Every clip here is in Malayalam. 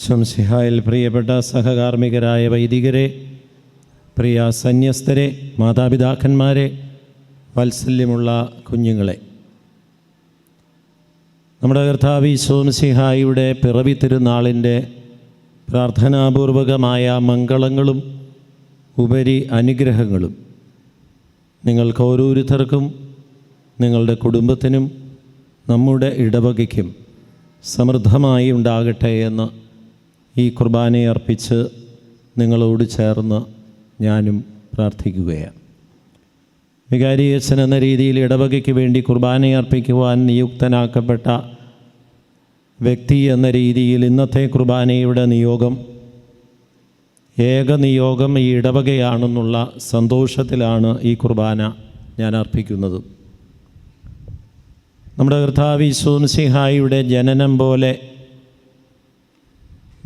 ശംസിഹായിൽ പ്രിയപ്പെട്ട സഹകാർമ്മികരായ വൈദികരെ പ്രിയ സന്യസ്തരെ മാതാപിതാക്കന്മാരെ വാത്സല്യമുള്ള കുഞ്ഞുങ്ങളെ. നമ്മുടെ കർത്താവ് സോംസിഹായിയുടെ പിറവി തിരുനാളിന്റെ പ്രാർത്ഥനാപൂർവകമായ മംഗളങ്ങളും ഉപരി അനുഗ്രഹങ്ങളും നിങ്ങൾക്ക് ഓരോരുത്തർക്കും നിങ്ങളുടെ കുടുംബത്തിനും നമ്മുടെ ഇടവകയ്ക്കും സമൃദ്ധമായി ഉണ്ടാകട്ടെ എന്ന് ഈ കുർബാനയെ അർപ്പിച്ച് നിങ്ങളോട് ചേർന്ന് ഞാനും പ്രാർത്ഥിക്കുകയാണ്. വികാരിയച്ഛൻ എന്ന രീതിയിൽ ഇടവകയ്ക്ക് വേണ്ടി കുർബാന അർപ്പിക്കുവാൻ നിയുക്തനാക്കപ്പെട്ട വ്യക്തി എന്ന രീതിയിൽ ഇന്നത്തെ കുർബാനയുടെ നിയോഗം ഏക നിയോഗം ഈ ഇടവകയാണെന്നുള്ള സന്തോഷത്തിലാണ് ഈ കുർബാന ഞാൻ അർപ്പിക്കുന്നത്. നമ്മുടെ കർത്താവ് ഈശോംസിഹായിയുടെ ജനനം പോലെ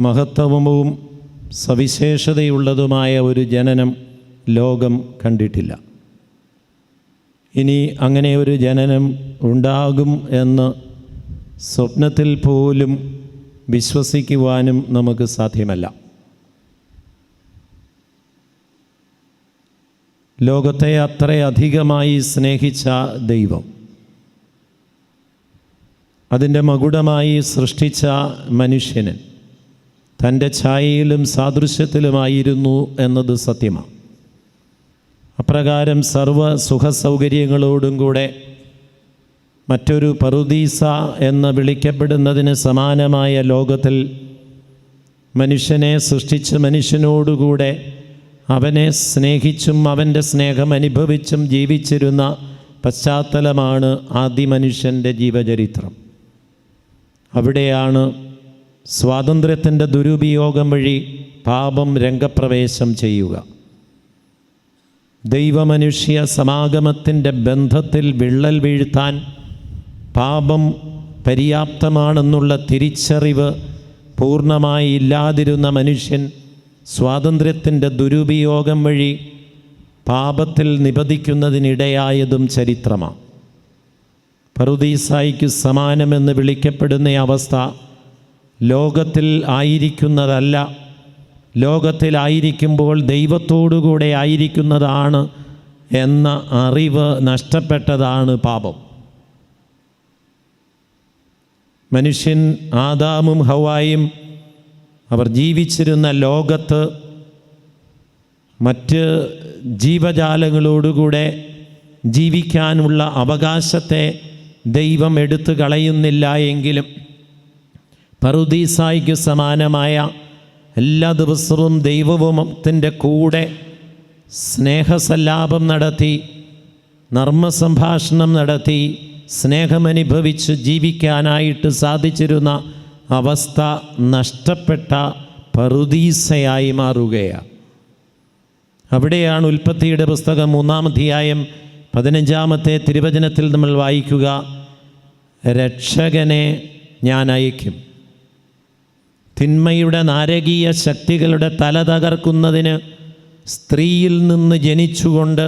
മഹത്വവും സവിശേഷതയുള്ളതുമായ ഒരു ജനനം ലോകം കണ്ടിട്ടില്ല. ഇനി അങ്ങനെ ഒരു ജനനം ഉണ്ടാകും എന്ന് സ്വപ്നത്തിൽ പോലും വിശ്വസിക്കുവാനും നമുക്ക് സാധ്യമല്ല. ലോകത്തെ അത്രയധികമായി സ്നേഹിച്ച ദൈവം അതിന്റെ മകുടമായി സൃഷ്ടിച്ച മനുഷ്യന് തന്റെ ഛായയിലും സാദൃശ്യത്തിലുമായിരുന്നു എന്നത് സത്യമാണ് അപ്രകാരം സർവ സുഖസൗകര്യങ്ങളോടും കൂടെ മറ്റൊരു പറുദീസ എന്ന് വിളിക്കപ്പെടുന്നതിന് സമാനമായ ലോകത്തിൽ മനുഷ്യനെ സൃഷ്ടിച്ച് മനുഷ്യനോടുകൂടെ അവനെ സ്നേഹിച്ചും അവന്റെ സ്നേഹം അനുഭവിച്ചും ജീവിച്ചിരുന്ന പശ്ചാത്തലമാണ് ആദ്യ മനുഷ്യന്റെ ജീവചരിത്രം. അവിടെയാണ് സ്വാതന്ത്ര്യത്തിന്റെ ദുരുപയോഗം വഴി പാപം രംഗപ്രവേശം ചെയ്യുക. ദൈവമനുഷ്യ സമാഗമത്തിന്റെ ബന്ധത്തിൽ വിള്ളൽ വീഴ്ത്താൻ പാപം പര്യാപ്തമാണെന്നുള്ള തിരിച്ചറിവ് പൂർണമായി ഇല്ലാതിരുന്ന മനുഷ്യൻ സ്വാതന്ത്ര്യത്തിന്റെ ദുരുപയോഗം വഴി പാപത്തിൽ നിപതിക്കുന്നതിനിടയായതും ചരിത്രമാണ് പറുദീസായിക്ക് സമാനമെന്ന് വിളിക്കപ്പെടുന്ന അവസ്ഥ ലോകത്തിൽ ആയിരിക്കുന്നതല്ല. ലോകത്തിലായിരിക്കുമ്പോൾ ദൈവത്തോടുകൂടെ ആയിരിക്കുന്നതാണ് എന്ന അറിവ് നഷ്ടപ്പെട്ടതാണ് പാപം. മനുഷ്യൻ ആദാമും ഹവായും അവർ ജീവിച്ചിരുന്ന ലോകത്ത് മറ്റ് ജീവജാലങ്ങളോടുകൂടെ ജീവിക്കാനുള്ള അവകാശത്തെ ദൈവം എടുത്തു കളയുന്നില്ല എങ്കിലും പറുദീസായിക്ക് സമാനമായ എല്ലാ ദിവസവും ദൈവവുമത്തിന്റെ കൂടെ സ്നേഹസല്ലാപം നടത്തി നർമ്മസംഭാഷണം നടത്തി സ്നേഹമനുഭവിച്ച് ജീവിക്കാനായിട്ട് സാധിച്ചിരുന്ന അവസ്ഥ നഷ്ടപ്പെട്ട പറുദീസയായി മാറുകയാണ്. അവിടെയാണ് ഉൽപ്പത്തിയുടെ പുസ്തകം മൂന്നാം അധ്യായം പതിനഞ്ചാമത്തെ തിരുവചനത്തിൽ നമ്മൾ വായിക്കുക രക്ഷകനെ ഞാൻ അയക്കും തിന്മയുടെ നാരകീയ ശക്തികളുടെ തല തകർക്കുന്നതിന് സ്ത്രീയിൽ നിന്ന് ജനിച്ചുകൊണ്ട്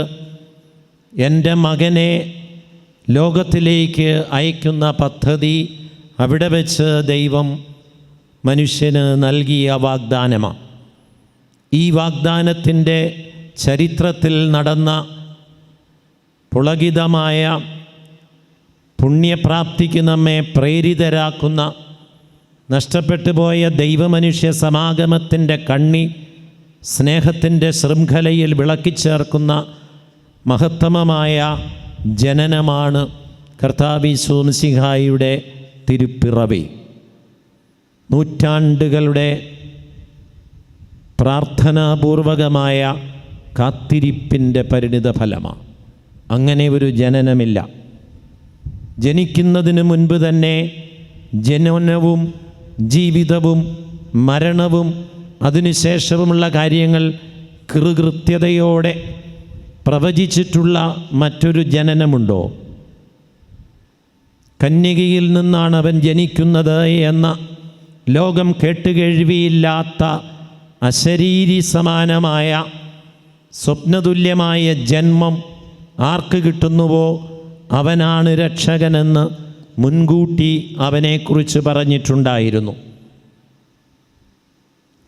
എന്റെ മകനെ ലോകത്തിലേക്ക് അയക്കുന്ന പദ്ധതി അവിടെ വെച്ച് ദൈവം മനുഷ്യന് നൽകിയ വാഗ്ദാനമാണ് ഈ വാഗ്ദാനത്തിന്റെ ചരിത്രത്തിൽ നടന്ന പുളകിതമായ പുണ്യപ്രാപ്തിക്ക് നമ്മെ പ്രേരിതരാക്കുന്ന നഷ്ടപ്പെട്ടു പോയ ദൈവമനുഷ്യ സമാഗമത്തിന്റെ കണ്ണി സ്നേഹത്തിന്റെ ശൃംഖലയിൽ വിളക്കി ചേർക്കുന്ന മഹത്തമമായ ജനനമാണ് കർത്താബി സോംസിഹായിയുടെ തിരുപ്പിറവി. നൂറ്റാണ്ടുകളുടെ പ്രാർത്ഥനാപൂർവകമായ കാത്തിരിപ്പിന്റെ പരിണിത ഫലമാണ് അങ്ങനെ ഒരു ജനനമില്ല. ജനിക്കുന്നതിന് മുൻപ് തന്നെ ജനനവും ജീവിതവും മരണവും അതിനുശേഷവുമുള്ള കാര്യങ്ങൾ കൃകൃത്യതയോടെ പ്രവചിച്ചിട്ടുള്ള മറ്റൊരു ജനനമുണ്ടോ? കന്യകയിൽ നിന്നാണ് അവൻ ജനിക്കുന്നത് എന്ന ലോകം കേട്ടുകേഴ്വിയില്ലാത്ത അശരീരി സമാനമായ സ്വപ്നതുല്യമായ ജന്മം ആർക്ക് കിട്ടുന്നുവോ? അവനാണ് രക്ഷകനെന്ന് മുൻകൂട്ടി അവനെക്കുറിച്ച് പറഞ്ഞിട്ടുണ്ടായിരുന്നു.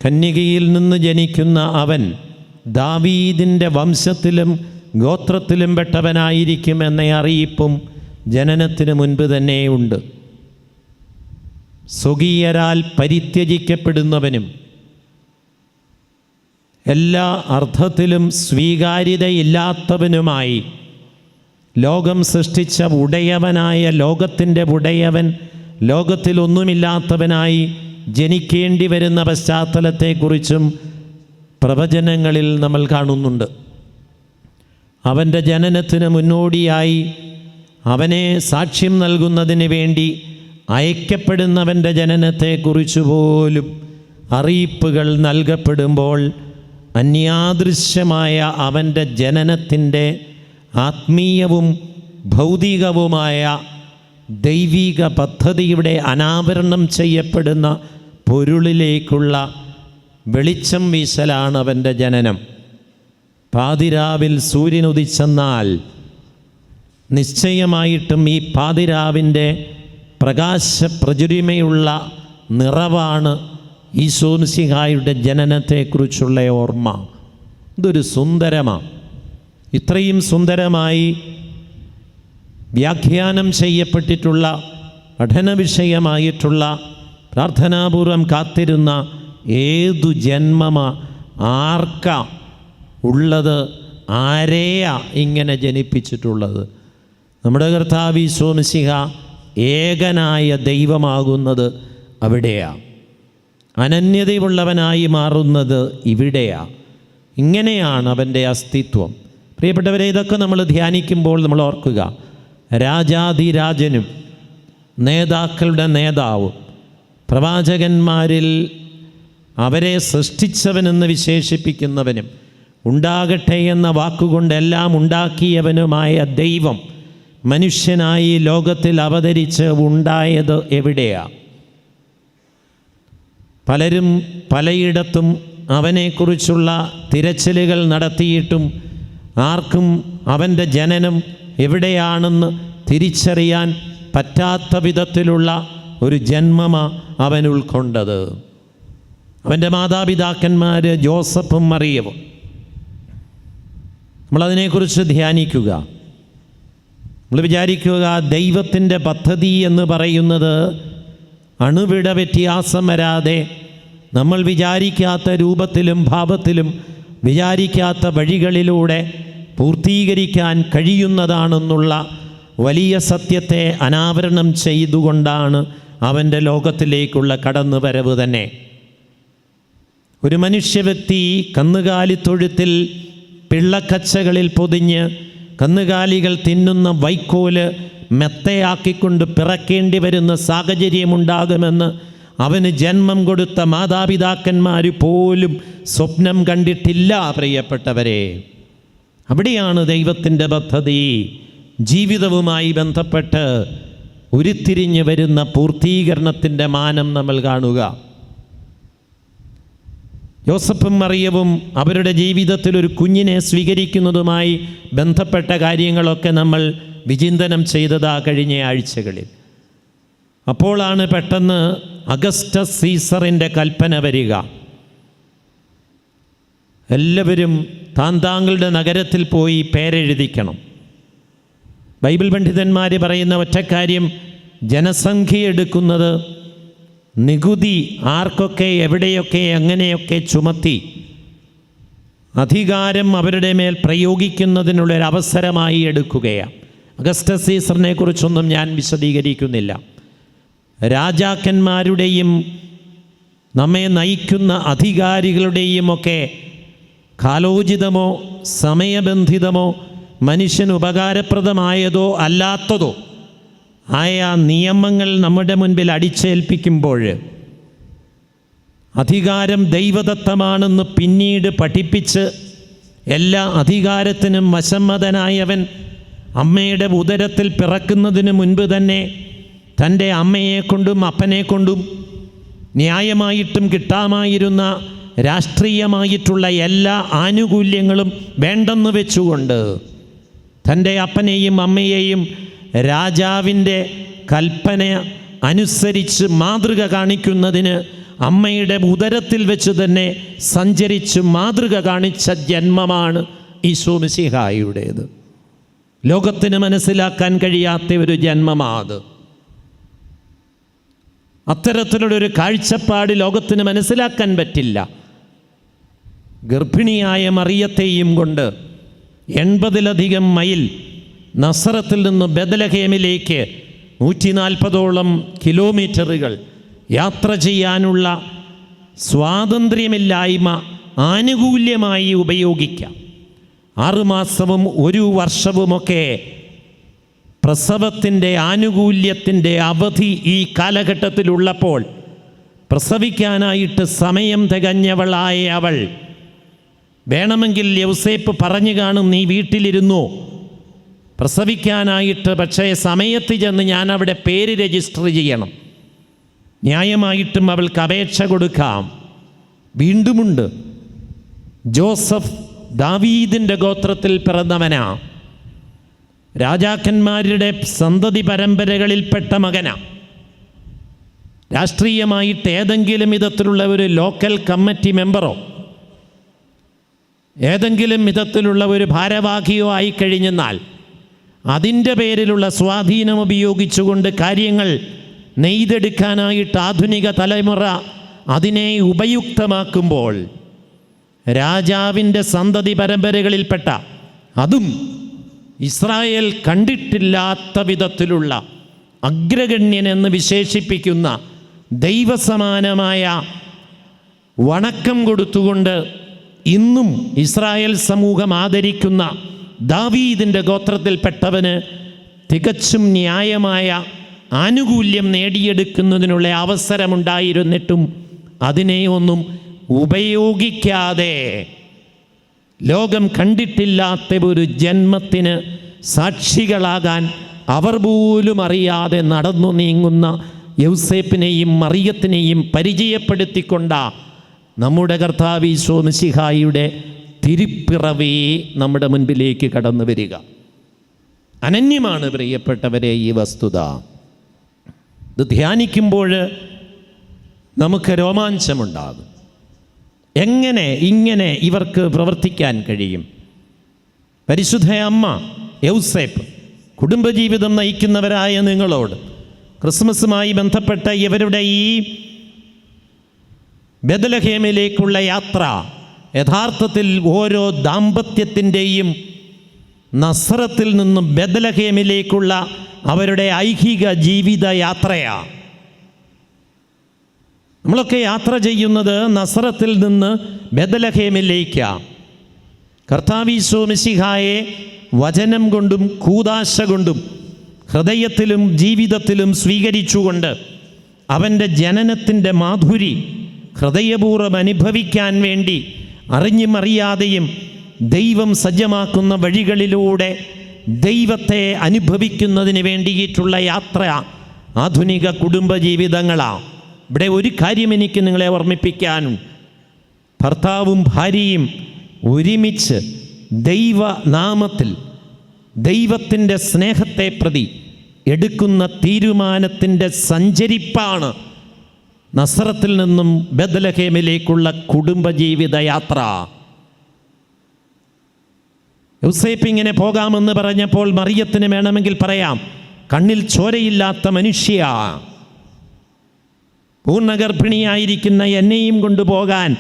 കന്യകയിൽ നിന്ന് ജനിക്കുന്ന അവൻ ദാവീദിന്റെ വംശത്തിലും ഗോത്രത്തിലും പെട്ടവനായിരിക്കും എന്ന അറിയിപ്പും ജനനത്തിന് മുൻപ് തന്നെയുണ്ട്. സ്വകീയരാൽ പരിത്യജിക്കപ്പെടുന്നവനും എല്ലാ അർത്ഥത്തിലും സ്വീകാര്യതയില്ലാത്തവനുമായി ലോകം സൃഷ്ടിച്ച ഉടയവനായ ലോകത്തിന്റെ ഉടയവൻ ലോകത്തിലൊന്നുമില്ലാത്തവനായി ജനിക്കേണ്ടി വരുന്ന പശ്ചാത്തലത്തെക്കുറിച്ചും പ്രവചനങ്ങളിൽ നമ്മൾ കാണുന്നുണ്ട്. അവന്റെ ജനനത്തിന് മുന്നോടിയായി അവനെ സാക്ഷ്യം നൽകുന്നതിന് വേണ്ടി അയക്കപ്പെടുന്നവന്റെ ജനനത്തെക്കുറിച്ച് പോലും അറിയിപ്പുകൾ നൽകപ്പെടുമ്പോൾ അന്യാദൃശ്യമായ അവന്റെ ജനനത്തിന്റെ ആത്മീയവും ഭൗതികവുമായ ദൈവിക പദ്ധതിയുടെ അനാവരണം ചെയ്യപ്പെടുന്ന പൊരുളിലേക്കുള്ള വെളിച്ചം വീശലാണ് അവന്റെ ജനനം. പാതിരാവിൽ സൂര്യനുദിച്ചെന്നാൽ നിശ്ചയമായിട്ടും ഈ പാതിരാവിന്റെ പ്രകാശ പ്രചുരിമയുള്ള നിറവാണ് ഈശോമിസിഹായുടെ ജനനത്തെക്കുറിച്ചുള്ള ഓർമ്മ. ഇതൊരു സുന്ദരമാണ് ഇത്രയും സുന്ദരമായി വ്യാഖ്യാനം ചെയ്യപ്പെട്ടിട്ടുള്ള പഠന വിഷയമായിട്ടുള്ള പ്രാർത്ഥനാപൂർവം കാത്തിരുന്ന ഏതു ജന്മമ ആർക്ക ഉള്ളത് ആരെയാ ഇങ്ങനെ ജനിപ്പിച്ചിട്ടുള്ളത്? നമ്മുടെ കർത്താവ് സോമസിഹ ഏകനായ ദൈവമാകുന്നത് അവിടെയാ. അനന്യതയുള്ളവനായി മാറുന്നത് ഇവിടെയാ. ഇങ്ങനെയാണ് അവന്റെ അസ്തിത്വം. പ്രിയപ്പെട്ടവരെ ഇതൊക്കെ നമ്മൾ ധ്യാനിക്കുമ്പോൾ നമ്മൾ ഓർക്കുക. രാജാതിരാജനും നേതാക്കളുടെ നേതാവും പ്രവാചകന്മാരിൽ അവരെ സൃഷ്ടിച്ചവനെന്ന് വിശേഷിപ്പിക്കുന്നവനും ഉണ്ടാകട്ടെ എന്ന വാക്കുകൊണ്ടെല്ലാം ഉണ്ടാക്കിയവനുമായ ദൈവം മനുഷ്യനായി ലോകത്തിൽ അവതരിച്ച് ഉണ്ടായത് എവിടെയാണ് പലരും പലയിടത്തും അവനെക്കുറിച്ചുള്ള തിരച്ചിലുകൾ നടത്തിയിട്ടും ആർക്കും അവന്റെ ജനനം എവിടെയാണെന്ന് തിരിച്ചറിയാൻ പറ്റാത്ത വിധത്തിലുള്ള ഒരു ജന്മമ അവൻ ഉൾക്കൊണ്ടത്. അവന്റെ മാതാപിതാക്കന്മാർ ജോസഫും മറിയവും. നമ്മളതിനെക്കുറിച്ച് ധ്യാനിക്കുക. നമ്മൾ വിചാരിക്കുക ദൈവത്തിന്റെ പദ്ധതി എന്ന് പറയുന്നത് അണുവിട വ്യത്യാസം വരാതെ നമ്മൾ വിചാരിക്കാത്ത രൂപത്തിലും ഭാവത്തിലും വിചാരിക്കാത്ത വഴികളിലൂടെ പൂർത്തീകരിക്കാൻ കഴിയുന്നതാണെന്നുള്ള വലിയ സത്യത്തെ അനാവരണം ചെയ്തുകൊണ്ടാണ് അവന്റെ ലോകത്തിലേക്കുള്ള കടന്നുവരവ് തന്നെ. ഒരു മനുഷ്യ വ്യക്തി കന്നുകാലിത്തൊഴുത്തിൽ പിള്ളക്കച്ചകളിൽ പൊതിഞ്ഞ് കന്നുകാലികൾ തിന്നുന്ന വൈക്കോൽ മെത്തയാക്കിക്കൊണ്ട് പിറക്കേണ്ടി വരുന്ന സാഹചര്യമുണ്ടാകുമെന്ന് അവന് ജന്മം കൊടുത്ത മാതാപിതാക്കന്മാർ പോലും സ്വപ്നം കണ്ടിട്ടില്ല പ്രിയപ്പെട്ടവരെ. അവിടെയാണ് ദൈവത്തിന്റെ പദ്ധതി. ജീവിതവുമായി ബന്ധപ്പെട്ട് ഉരുത്തിരിഞ്ഞ് വരുന്ന പൂർത്തീകരണത്തിന്റെ മാനം നമ്മൾ കാണുക. യോസഫും മറിയവും അവരുടെ ജീവിതത്തിൽ ഒരു കുഞ്ഞിനെ സ്വീകരിക്കുന്നതുമായി ബന്ധപ്പെട്ട കാര്യങ്ങളൊക്കെ നമ്മൾ വിചിന്തനം ചെയ്തതാ കഴിഞ്ഞ ആഴ്ചകളിൽ. അപ്പോളാണ് പെട്ടെന്ന് അഗസ്റ്റസ് സീസറിന്റെ കൽപ്പന വരിക. എല്ലാവരും താൻ താങ്കളുടെ നഗരത്തിൽ പോയി പേരെഴുതിക്കണം. ബൈബിൾ പണ്ഡിതന്മാർ പറയുന്ന ഒറ്റക്കാര്യം ജനസംഖ്യ എടുക്കുന്നത് നികുതി ആർക്കൊക്കെ എവിടെയൊക്കെ എങ്ങനെയൊക്കെ ചുമത്തി അധികാരം അവരുടെ മേൽ പ്രയോഗിക്കുന്നതിനുള്ളൊരു അവസരമായി എടുക്കുകയാണ്. അഗസ്റ്റ സീസറിനെ കുറിച്ചൊന്നും ഞാൻ വിശദീകരിക്കുന്നില്ല. രാജാക്കന്മാരുടെയും നമ്മെ നയിക്കുന്ന അധികാരികളുടെയും ഒക്കെ കാലോചിതമോ സമയബന്ധിതമോ മനുഷ്യന് ഉപകാരപ്രദമായതോ അല്ലാത്തതോ ആയ നിയമങ്ങൾ നമ്മുടെ മുൻപിൽ അടിച്ചേൽപ്പിക്കുമ്പോൾ അധികാരം ദൈവദത്തമാണെന്ന് പിന്നീട് പഠിപ്പിച്ച് എല്ലാ അധികാരത്തിനും വശമ്മതനായവൻ അമ്മയുടെ ഉദരത്തിൽ പിറക്കുന്നതിന് മുൻപ് തന്നെ തന്റെ അമ്മയെക്കൊണ്ടും അപ്പനെ കൊണ്ടും ന്യായമായിട്ടും കിട്ടാമായിരുന്ന രാഷ്ട്രീയമായിട്ടുള്ള എല്ലാ ആനുകൂല്യങ്ങളും വേണ്ടെന്ന് വെച്ചുകൊണ്ട് തന്റെ അപ്പനെയും അമ്മയെയും രാജാവിന്റെ കൽപ്പന അനുസരിച്ച് മാതൃക കാണിക്കുന്നതിന് അമ്മയുടെ ഉദരത്തിൽ വെച്ച് തന്നെ സഞ്ചരിച്ച് മാതൃക കാണിച്ച ജന്മമാണ് ഈശോമിസിഹായുടേത് ലോകത്തിന് മനസ്സിലാക്കാൻ കഴിയാത്ത ഒരു ജന്മമാത്. അത്തരത്തിലുള്ളൊരു കാഴ്ചപ്പാട് ലോകത്തിന് മനസ്സിലാക്കാൻ പറ്റില്ല. ഗർഭിണിയായ മറിയത്തെയും കൊണ്ട് എൺപതിലധികം മൈൽ നസറത്തിൽ നിന്ന് ബദലഹേമിലേക്ക് നൂറ്റി നാൽപ്പതോളം കിലോമീറ്ററുകൾ യാത്ര ചെയ്യാനുള്ള സ്വാതന്ത്ര്യമില്ലായ്മ ആനുകൂല്യമായി ഉപയോഗിക്കാം. ആറുമാസവും ഒരു വർഷവുമൊക്കെ പ്രസവത്തിന്റെ ആനുകൂല്യത്തിന്റെ അവധി ഈ കാലഘട്ടത്തിലുള്ളപ്പോൾ പ്രസവിക്കാനായിട്ട് സമയം തികഞ്ഞവളായ അവൾ വേണമെങ്കിൽ യൗസേപ്പ് പറഞ്ഞു കാണും നീ വീട്ടിലിരുന്നു. പ്രസവിക്കാനായിട്ട് പക്ഷേ സമയത്ത് ചെന്ന് ഞാൻ അവിടെ പേര് രജിസ്റ്റർ ചെയ്യണം. ന്യായമായിട്ടും അവൾക്ക് അപേക്ഷ കൊടുക്കാം. വീണ്ടുമുണ്ട്. ജോസഫ് ദാവീദിന്റെ ഗോത്രത്തിൽ പിറന്നവനാ. രാജാക്കന്മാരുടെ സന്തതി പരമ്പരകളിൽപ്പെട്ട മകനാ. രാഷ്ട്രീയമായിട്ട് ഏതെങ്കിലും വിധത്തിലുള്ള ഒരു ലോക്കൽ കമ്മിറ്റി മെമ്പറോ ഏതെങ്കിലും വിധത്തിലുള്ള ഒരു ഭാരവാഹിയോ ആയിക്കഴിഞ്ഞെന്നാൽ അതിന്റെ പേരിലുള്ള സ്വാധീനം ഉപയോഗിച്ചുകൊണ്ട് കാര്യങ്ങൾ നെയ്തെടുക്കാനായിട്ട് ആധുനിക തലമുറ അതിനെ ഉപയുക്തമാക്കുമ്പോൾ രാജാവിന്റെ സന്തതി പരമ്പരകളിൽപ്പെട്ട അതും ഇസ്രായേൽ കണ്ടിട്ടില്ലാത്ത വിധത്തിലുള്ള അഗ്രഗണ്യൻ എന്ന് വിശേഷിപ്പിക്കുന്ന ദൈവസമാനമായ വണക്കം കൊടുത്തുകൊണ്ട് ഇന്നും ഇസ്രായേൽ സമൂഹം ആദരിക്കുന്ന ദാവീദിന്റെ ഗോത്രത്തിൽപ്പെട്ടവന് തികച്ചും ന്യായമായ ആനുകൂല്യം നേടിയെടുക്കുന്നതിനുള്ള അവസരമുണ്ടായിരുന്നിട്ടും അതിനെ ഒന്നും ഉപയോഗിക്കാതെ ലോകം കണ്ടിട്ടില്ലാത്ത ഒരു ജന്മത്തിന് സാക്ഷികളാകാൻ അവർ പോലും അറിയാതെ നടന്നു നീങ്ങുന്ന യൗസേപ്പിനെയും മറിയത്തിനെയും പരിചയപ്പെടുത്തിക്കൊണ്ട നമ്മുടെ കർത്താവ് ഈശോ മിശിഹായിയുടെ തിരിപ്പിറവേ നമ്മുടെ മുൻപിലേക്ക് കടന്നു വരിക. അനന്യമാണ് പ്രിയപ്പെട്ടവരെ ഈ വസ്തുത. ഇത് ധ്യാനിക്കുമ്പോൾ നമുക്ക് രോമാഞ്ചമുണ്ടാകും. എങ്ങനെ ഇങ്ങനെ ഇവർക്ക് പ്രവർത്തിക്കാൻ കഴിയും? പരിശുദ്ധ അമ്മ യൗസേപ്പ് കുടുംബജീവിതം നയിക്കുന്നവരായ നിങ്ങളോട് ക്രിസ്മസുമായി ബന്ധപ്പെട്ട ഇവരുടെ ഈ ബദലഹേമിലേക്കുള്ള യാത്ര യഥാർത്ഥത്തിൽ ഓരോ ദാമ്പത്യത്തിന്റെയും നസ്രത്തിൽ നിന്നും ബദലഹേമിലേക്കുള്ള അവരുടെ ഐഹിക ജീവിത യാത്രയാണ് നമ്മളൊക്കെ യാത്ര ചെയ്യുന്നത് നസ്രത്തിൽ നിന്ന് ബദലഹേമിലേക്കാണ് കർത്താവീശോ മിസിഹായെ വചനം കൊണ്ടും കൂതാശ കൊണ്ടും ഹൃദയത്തിലും ജീവിതത്തിലും സ്വീകരിച്ചുകൊണ്ട് അവന്റെ ജനനത്തിന്റെ മാധുരി ഹൃദയപൂർവം അനുഭവിക്കാൻ വേണ്ടി അറിഞ്ഞും അറിയാതെയും ദൈവം സജ്ജമാക്കുന്ന വഴികളിലൂടെ ദൈവത്തെ അനുഭവിക്കുന്നതിന് വേണ്ടിയിട്ടുള്ള യാത്ര ആധുനിക കുടുംബജീവിതങ്ങളാണ് ഇവിടെ ഒരു കാര്യം എനിക്ക് നിങ്ങളെ ഓർമ്മിപ്പിക്കാനും ഭർത്താവും ഭാര്യയും ഒരുമിച്ച് ദൈവനാമത്തിൽ ദൈവത്തിന്റെ സ്നേഹത്തെ പ്രതി എടുക്കുന്ന തീരുമാനത്തിന്റെ സഞ്ചരിപ്പാണ് നസറത്തിൽ നിന്നും ബദലഹേമിലേക്കുള്ള കുടുംബജീവിത യാത്ര. ഇങ്ങനെ പോകാമെന്ന് പറഞ്ഞപ്പോൾ മറിയത്തിന് വേണമെങ്കിൽ പറയാം കണ്ണിൽ ചോരയില്ലാത്ത മനുഷ്യ. പൂർണഗർഭിണിയായിരിക്കുന്ന എന്നെയും കൊണ്ടുപോകാൻ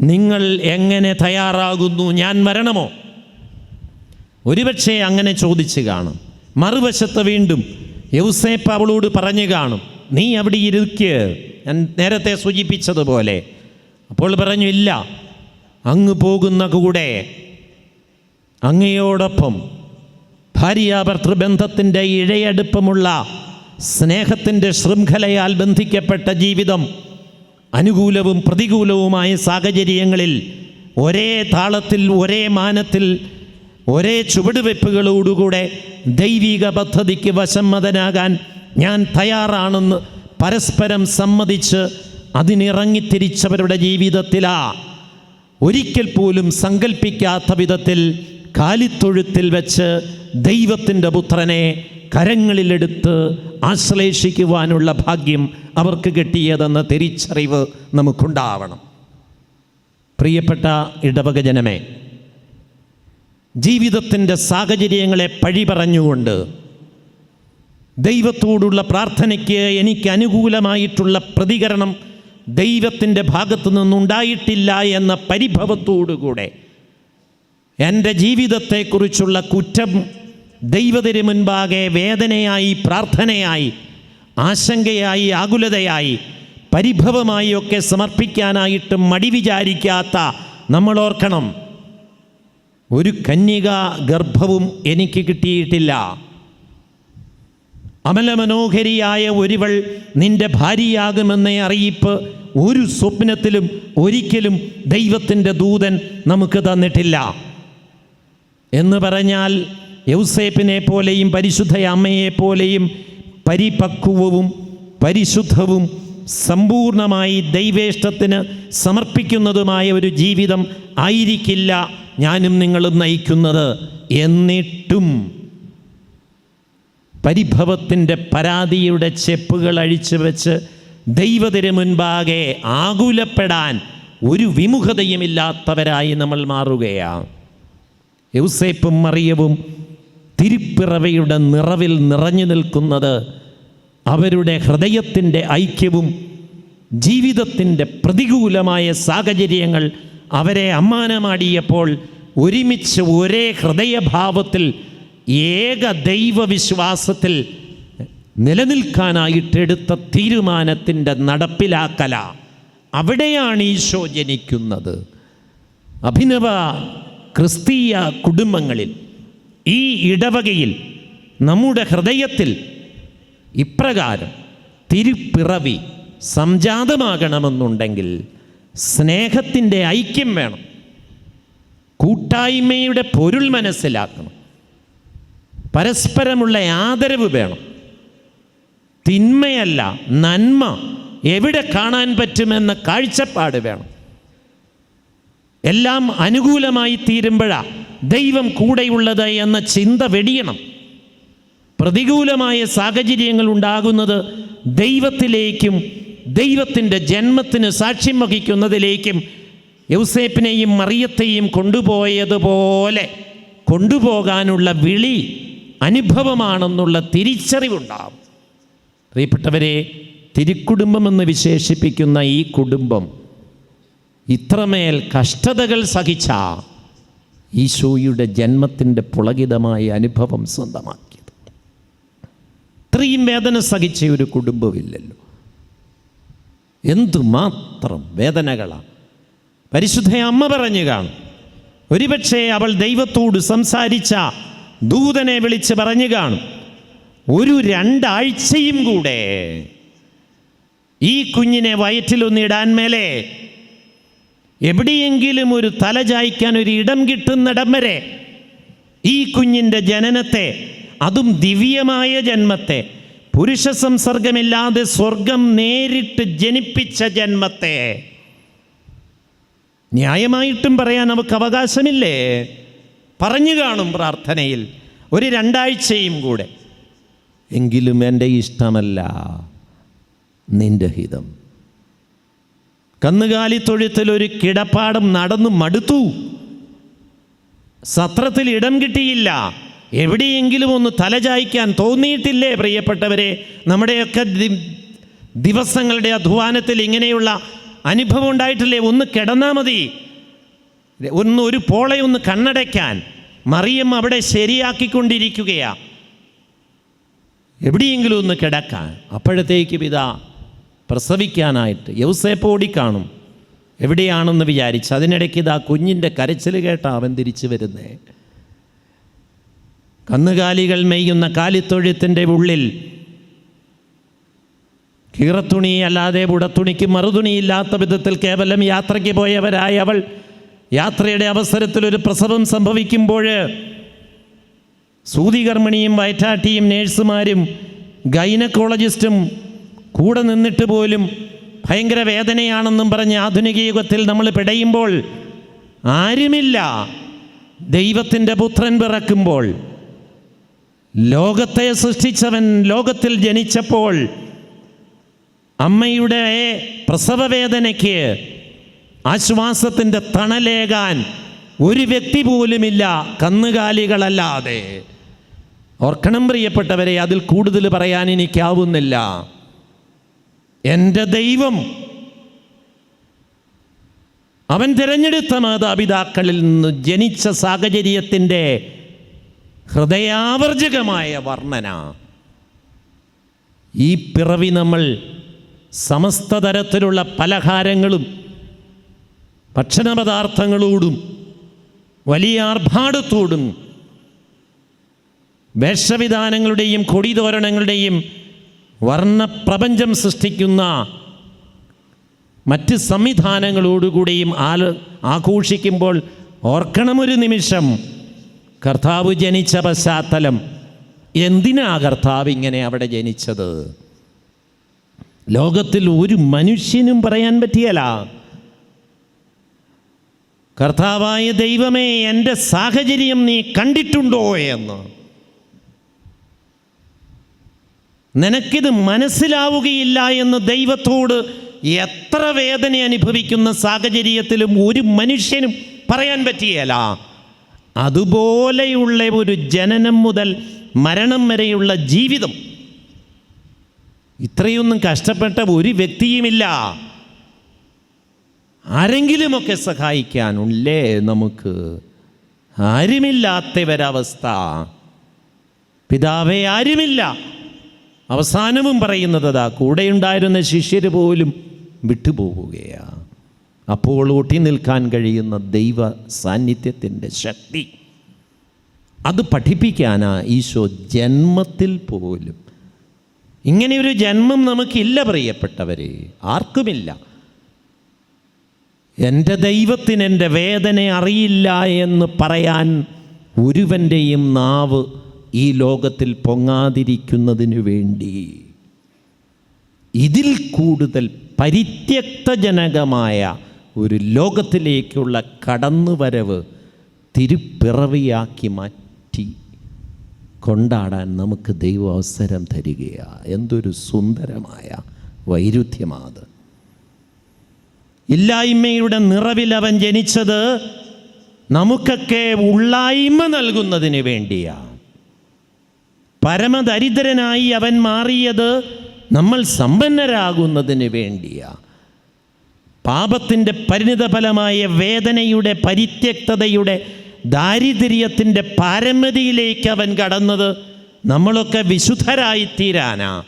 നിങ്ങൾ എങ്ങനെ തയ്യാറാകുന്നു? ഞാൻ വരണമോ? ഒരുപക്ഷെ അങ്ങനെ ചോദിച്ചു കാണും. മറുവശത്ത് വീണ്ടും യൗസേപ്പ് അവളോട് പറഞ്ഞു കാണും നീ അവിടെ ഇരിക്ക്. ഞാൻ നേരത്തെ സൂചിപ്പിച്ചതുപോലെ. അപ്പോൾ പറഞ്ഞു ഇല്ല അങ്ങ് പോകുന്ന കൂടെ. അങ്ങയോടൊപ്പം ഭാര്യാഭർത്തൃബന്ധത്തിന്റെ ഇഴയടുപ്പമുള്ള സ്നേഹത്തിന്റെ ശൃംഖലയാൽ ബന്ധിക്കപ്പെട്ട ജീവിതം അനുകൂലവും പ്രതികൂലവുമായ സാഹചര്യങ്ങളിൽ ഒരേ താളത്തിൽ ഒരേ മാനത്തിൽ ഒരേ ചുവടുവെപ്പുകളോടുകൂടെ ദൈവിക പദ്ധതിക്ക് വശമ്മതനാകാൻ ഞാൻ തയ്യാറാണെന്ന് പരസ്പരം സമ്മതിച്ച് അതിനിറങ്ങി തിരിച്ചവരുടെ ജീവിതത്തിലാ. ഒരിക്കൽ പോലും സങ്കല്പിക്കാത്ത വിധത്തിൽ കാലിത്തൊഴുത്തിൽ വെച്ച് ദൈവത്തിന്റെ പുത്രനെ കരങ്ങളിലെടുത്ത് ആശ്ലേഷിക്കുവാനുള്ള ഭാഗ്യം അവർക്ക് കിട്ടിയതെന്ന തിരിച്ചറിവ് നമുക്കുണ്ടാവണം. പ്രിയപ്പെട്ട ഇടവകജനമേ ജീവിതത്തിന്റെ സാഹചര്യങ്ങളെ പഴി പറഞ്ഞുകൊണ്ട് ദൈവത്തോടുള്ള പ്രാർത്ഥനയ്ക്ക് എനിക്ക് അനുകൂലമായിട്ടുള്ള പ്രതികരണം ദൈവത്തിന്റെ ഭാഗത്തു നിന്നുണ്ടായിട്ടില്ല എന്ന പരിഭവത്തോടുകൂടെ എന്റെ ജീവിതത്തെക്കുറിച്ചുള്ള കുറ്റം ദൈവത്തിന് മുൻപാകെ വേദനയായി പ്രാർത്ഥനയായി ആശങ്കയായി ആകുലതയായി പരിഭവമായി ഒക്കെ സമർപ്പിക്കാനായിട്ട് മടി വിചാരിക്കാത്ത നമ്മൾ ഓർക്കണം. ഒരു കന്യക ഗർഭവും എനിക്ക് കിട്ടിയിട്ടില്ല. അമലമനോഹരിയായ ഒരുവൾ നിന്റെ ഭാര്യയാകുമെന്ന അറിയിപ്പ് ഒരു സ്വപ്നത്തിലും ഒരിക്കലും ദൈവത്തിന്റെ ദൂതൻ നമുക്ക് തന്നിട്ടില്ല. എന്ന് പറഞ്ഞാൽ യൗസേപ്പിനെ പോലെയും പരിശുദ്ധ അമ്മയെ പോലെയും പരിപക്വവും പരിശുദ്ധവും സമ്പൂർണമായി ദൈവേഷ്ടത്തിന് സമർപ്പിക്കുന്നതുമായ ഒരു ജീവിതം ആയിരിക്കില്ല ഞാനും നിങ്ങളും നയിക്കുന്നത്. എന്നിട്ടും പരിഭവത്തിന്റെ പരാതിയുടെ ചെപ്പുകൾ അഴിച്ചു വെച്ച് ദൈവത്തിന് മുൻപാകെ ആകുലപ്പെടാൻ ഒരു വിമുഖതയുമില്ലാത്തവരായി നമ്മൾ മാറുകയാണ്. യൗസേപ്പും മറിയവും തിരുപ്പിറവയുടെ നിറവിൽ നിറഞ്ഞു നിൽക്കുന്നത് അവരുടെ ഹൃദയത്തിന്റെ ഐക്യവും ജീവിതത്തിന്റെ പ്രതികൂലമായ സാഹചര്യങ്ങൾ അവരെ അമ്മാനമാടിയപ്പോൾ ഒരുമിച്ച് ഒരേ ഹൃദയഭാവത്തിൽ ഏക ദൈവവിശ്വാസത്തിൽ നിലനിൽക്കാനായിട്ടെടുത്ത തീരുമാനത്തിന്റെ നടപ്പിലാക്കല. അവിടെയാണ് ഈശോ ജനിക്കുന്നത്. അഭിനവ ക്രിസ്തീയ കുടുംബങ്ങളിൽ ഈ ഇടവകയിൽ നമ്മുടെ ഹൃദയത്തിൽ ഇപ്രകാരം തിരുപ്പിറവി സംജാതമാകണമെന്നുണ്ടെങ്കിൽ സ്നേഹത്തിന്റെ ഐക്യം വേണം. കൂട്ടായ്മയുടെ പൊരുൾ മനസ്സിലാക്കണം. പരസ്പരമുള്ള ആദരവ് വേണം. തിന്മയല്ല നന്മ എവിടെ കാണാൻ പറ്റുമെന്ന കാഴ്ചപ്പാട് വേണം. എല്ലാം അനുകൂലമായി തീരുമ്പോഴാ ദൈവം കൂടെയുള്ളത് എന്ന ചിന്ത വെടിയണം. പ്രതികൂലമായ സാഹചര്യങ്ങൾ ഉണ്ടാകുന്നത് ദൈവത്തിലേക്കും ദൈവത്തിന്റെ ജന്മത്തിന് സാക്ഷ്യം വഹിക്കുന്നതിലേക്കും യൗസേപ്പിനെയും മറിയത്തെയും കൊണ്ടുപോയതുപോലെ കൊണ്ടുപോകാനുള്ള വിളി അനുഭവമാണെന്നുള്ള തിരിച്ചറിവുണ്ടാവും. പ്രിയപ്പെട്ടവരെ തിരുക്കുടുംബമെന്ന് വിശേഷിപ്പിക്കുന്ന ഈ കുടുംബം ഇത്രമേൽ കഷ്ടതകൾ സഹിച്ച ഈശോയുടെ ജന്മത്തിന്റെ പുളകിതമായ അനുഭവം സ്വന്തമാക്കിയത്. ഇത്രയും വേദന സഹിച്ച ഒരു കുടുംബമില്ലല്ലോ. എന്തുമാത്രം വേദനകളാണ് പരിശുദ്ധ അമ്മ പറഞ്ഞു കാണും. ഒരുപക്ഷെ അവൾ ദൈവത്തോട് സംസാരിച്ച ദൂതനെ വിളിച്ച് പറഞ്ഞു കാണും. ഒരു രണ്ടാഴ്ചയും കൂടെ ഈ കുഞ്ഞിനെ വയറ്റിലൊന്നിടാൻ മേലെ എവിടെയെങ്കിലും ഒരു തല ചായ്ക്കാൻ ഒരു ഇടം കിട്ടുന്നിടം വരെ ഈ കുഞ്ഞിന്റെ ജനനത്തെ അതും ദിവ്യമായ ജന്മത്തെ പുരുഷ സംസർഗമില്ലാതെ സ്വർഗം നേരിട്ട് ജനിപ്പിച്ച ജന്മത്തെ ന്യായമായിട്ടും പറയാൻ നമുക്ക് അവകാശമില്ലേ? പറഞ്ഞു കാണും പ്രാർത്ഥനയിൽ ഒരു രണ്ടാഴ്ചയും കൂടെ. എങ്കിലും എന്റെ ഇഷ്ടമല്ല നിന്റെ ഹിതം. കന്നുകാലി തൊഴുത്തിൽ ഒരു കിടപ്പാടം നടന്നു മടുത്തു. സത്രത്തിൽ ഇടം കിട്ടിയില്ല. എവിടെയെങ്കിലും ഒന്ന് തലചായ്ക്കാൻ തോന്നിയിട്ടില്ലേ പ്രിയപ്പെട്ടവരെ? നമ്മുടെയൊക്കെ ദിവസങ്ങളുടെ അധ്വാനത്തിൽ ഇങ്ങനെയുള്ള അനുഭവം ഉണ്ടായിട്ടില്ലേ? ഒന്ന് കിടന്നാൽ മതി. ഒന്ന് ഒരു പോളെ കണ്ണടയ്ക്കാൻ മറിയം അവിടെ ശരിയാക്കിക്കൊണ്ടിരിക്കുകയാ. എവിടെയെങ്കിലും ഒന്ന് കിടക്കാൻ. അപ്പോഴത്തേക്ക് പിതാ പ്രസവിക്കാനായിട്ട് യൗസേപ്പ് കാണും. എവിടെയാണെന്ന് വിചാരിച്ച് അതിനിടയ്ക്ക് ഇതാ കുഞ്ഞിന്റെ കരച്ചിൽ കേട്ട അവൻ തിരിച്ചു വരുന്നേ. കന്നുകാലികൾ മെയ്യുന്ന കാലിത്തൊഴുത്തിന്റെ ഉള്ളിൽ കീറത്തുണി അല്ലാതെ ഉടത്തുണിക്ക് മറുതുണിയില്ലാത്ത വിധത്തിൽ കേവലം യാത്രയ്ക്ക് പോയവരായ അവൾ യാത്രയുടെ അവസരത്തിൽ ഒരു പ്രസവം സംഭവിക്കുമ്പോൾ സൂതികർമ്മിണിയും വയറ്റാട്ടിയും നേഴ്സുമാരും ഗൈനക്കോളജിസ്റ്റും കൂടെ നിന്നിട്ട് പോലും ഭയങ്കര വേദനയാണെന്നും പറഞ്ഞ് ആധുനിക യുഗത്തിൽ നമ്മൾ പിടയുമ്പോൾ ആരുമില്ല. ദൈവത്തിന്റെ പുത്രൻ പിറക്കുമ്പോൾ ലോകത്തെ സൃഷ്ടിച്ചവൻ ലോകത്തിൽ ജനിച്ചപ്പോൾ അമ്മയുടെ പ്രസവവേദനയ്ക്ക് ആശ്വാസത്തിന്റെ തണലേകാൻ ഒരു വ്യക്തി പോലുമില്ല കന്നുകാലികളല്ലാതെ. ഓർക്കണം പ്രിയപ്പെട്ടവരെ അതിൽ കൂടുതൽ പറയാൻ എനിക്കാവുന്നില്ല. എന്റെ ദൈവം അവൻ തിരഞ്ഞെടുത്ത മാതാപിതാക്കളിൽ നിന്ന് ജനിച്ച സാഹചര്യത്തിന്റെ ഹൃദയാവർജകമായ വർണന. ഈ പിറവി നമ്മൾ സമസ്ത തരത്തിലുള്ള പലഹാരങ്ങളും ഭക്ഷണപദാർത്ഥങ്ങളോടും വലിയ ആർഭാടത്തോടും വേഷവിധാനങ്ങളുടെയും കൊടിതോരണങ്ങളുടെയും വർണപ്രപഞ്ചം സൃഷ്ടിക്കുന്ന മറ്റ് സംവിധാനങ്ങളോടുകൂടിയും ആല ആഘോഷിക്കുമ്പോൾ ഓർക്കണമൊരു നിമിഷം കർത്താവ് ജനിച്ച പശ്ചാത്തലം എന്തിനാ കർത്താവ് ഇങ്ങനെ അവിടെ ജനിച്ചത്? ലോകത്തിൽ ഒരു മനുഷ്യനും പറയാൻ പറ്റിയല്ല. കർത്താവായ ദൈവമേ എന്റെ സാഹചര്യം നീ കണ്ടിട്ടുണ്ടോ എന്ന്. നിനക്കിത് മനസ്സിലാവുകയില്ല എന്ന് ദൈവത്തോട് എത്ര വേദന അനുഭവിക്കുന്ന സാഹചര്യത്തിലും ഒരു മനുഷ്യനും പറയാൻ പറ്റിയല്ല അതുപോലെയുള്ള ഒരു ജനനം മുതൽ മരണം വരെയുള്ള ജീവിതം. ഇത്രയൊന്നും കഷ്ടപ്പെട്ട ഒരു വ്യക്തിയുമില്ല. ആരെങ്കിലുമൊക്കെ സഹായിക്കാനുള്ളേ നമുക്ക്? ആരുമില്ലാത്തവരവസ്ഥ. പിതാവേ ആരുമില്ല. അവസാനവും പറയുന്നത് അതാ കൂടെയുണ്ടായിരുന്ന ശിഷ്യർ പോലും വിട്ടുപോവുകയാ. അപ്പോൾ ഊട്ടി നിൽക്കാൻ കഴിയുന്ന ദൈവ സാന്നിധ്യത്തിന്റെ ശക്തി. അത് പഠിപ്പിക്കാനാ ഈശോ ജന്മത്തിൽ പോലും. ഇങ്ങനെ ഒരു ജന്മം നമുക്കില്ല പ്രിയപ്പെട്ടവരെ. ആർക്കുമില്ല. എന്റെ ദൈവത്തിന് എന്റെ വേദന അറിയില്ല എന്ന് പറയാൻ ഒരുവന്റെയും നാവ് ഈ ലോകത്തിൽ പൊങ്ങാതിരിക്കുന്നതിനു വേണ്ടി. ഇതിൽ കൂടുതൽ പരിത്യക്തജനകമായ ഒരു ലോകത്തിലേക്കുള്ള കടന്നുവരവ് തിരുപ്പിറവിയാക്കി മാറ്റി കൊണ്ടാടാൻ നമുക്ക് ദൈവം അവസരം തരികയാണ് എന്തൊരു സുന്ദരമായ വൈരുദ്ധ്യമാത്. ഇല്ലായ്മയുടെ നിറവിൽ അവൻ ജനിച്ചത് നമുക്കൊക്കെ ഉള്ളായ്മ നൽകുന്നതിന് വേണ്ടിയാണ്. പരമദരിദ്രനായി അവൻ മാറിയത് നമ്മൾ സമ്പന്നരാകുന്നതിന് വേണ്ടിയാണ്. പാപത്തിന്റെ പരിണിതഫലമായ വേദനയുടെ പരിത്യക്തതയുടെ ദാരിദ്ര്യത്തിന്റെ പാരമ്യതയിലേക്ക് അവൻ കടന്നത് നമ്മളൊക്കെ വിശുദ്ധരായിത്തീരാനാ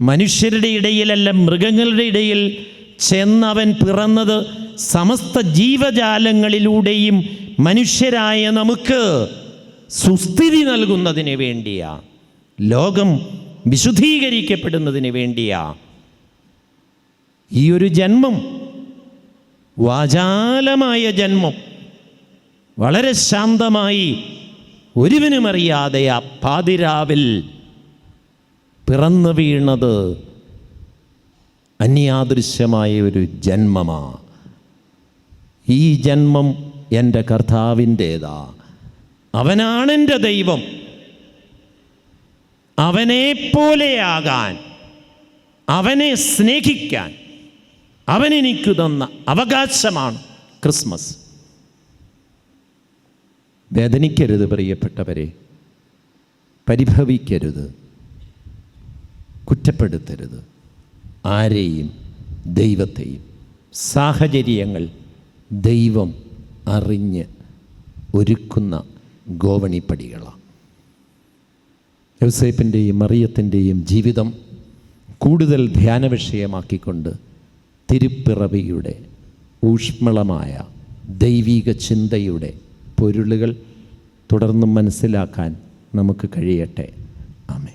മനുഷ്യരുടെ ഇടയിലല്ല മൃഗങ്ങളുടെ ഇടയിൽ ചെന്നവൻ പിറന്നത് സമസ്ത ജീവജാലങ്ങളിലൂടെയും മനുഷ്യരായ നമുക്ക് സുസ്ഥിതി നൽകുന്നതിന് വേണ്ടിയാ. ലോകം വിശുദ്ധീകരിക്കപ്പെടുന്നതിന് വേണ്ടിയാ. ഈ ഒരു ജന്മം വാചാലമായ ജന്മം വളരെ ശാന്തമായി ഒരുവിനുമറിയാതെ ആ പാതിരാവിൽ പിറന്നു വീണത്. അന്യാദൃശ്യമായ ഒരു ജന്മമാ. ഈ ജന്മം എന്റെ കർത്താവിന്റേതാ. അവനാണെന്റെ ദൈവം. അവനെപ്പോലെയാകാൻ അവനെ സ്നേഹിക്കാൻ അവനെനിക്ക് തന്ന അവകാശമാണ് ക്രിസ്മസ്. വേദനിക്കരുത് പ്രിയപ്പെട്ടവരെ. പരിഭവിക്കരുത്. കുറ്റപ്പെടുത്തരുത്. ആരെയും ദൈവത്തെയും. സാഹചര്യങ്ങൾ ദൈവം അറിഞ്ഞ് ഒരുക്കുന്ന ഗോവണിപ്പടികളാണ് യൗസേപ്പിന്റെയും മറിയത്തിന്റെയും ജീവിതം കൂടുതൽ ധ്യാന വിഷയമാക്കിക്കൊണ്ട് തിരുപ്പിറവിയുടെ ഊഷ്മളമായ ദൈവിക ചിന്തയുടെ പൊരുളുകൾ തുടർന്നും മനസ്സിലാക്കാൻ നമുക്ക് കഴിയട്ടെ. ആമേ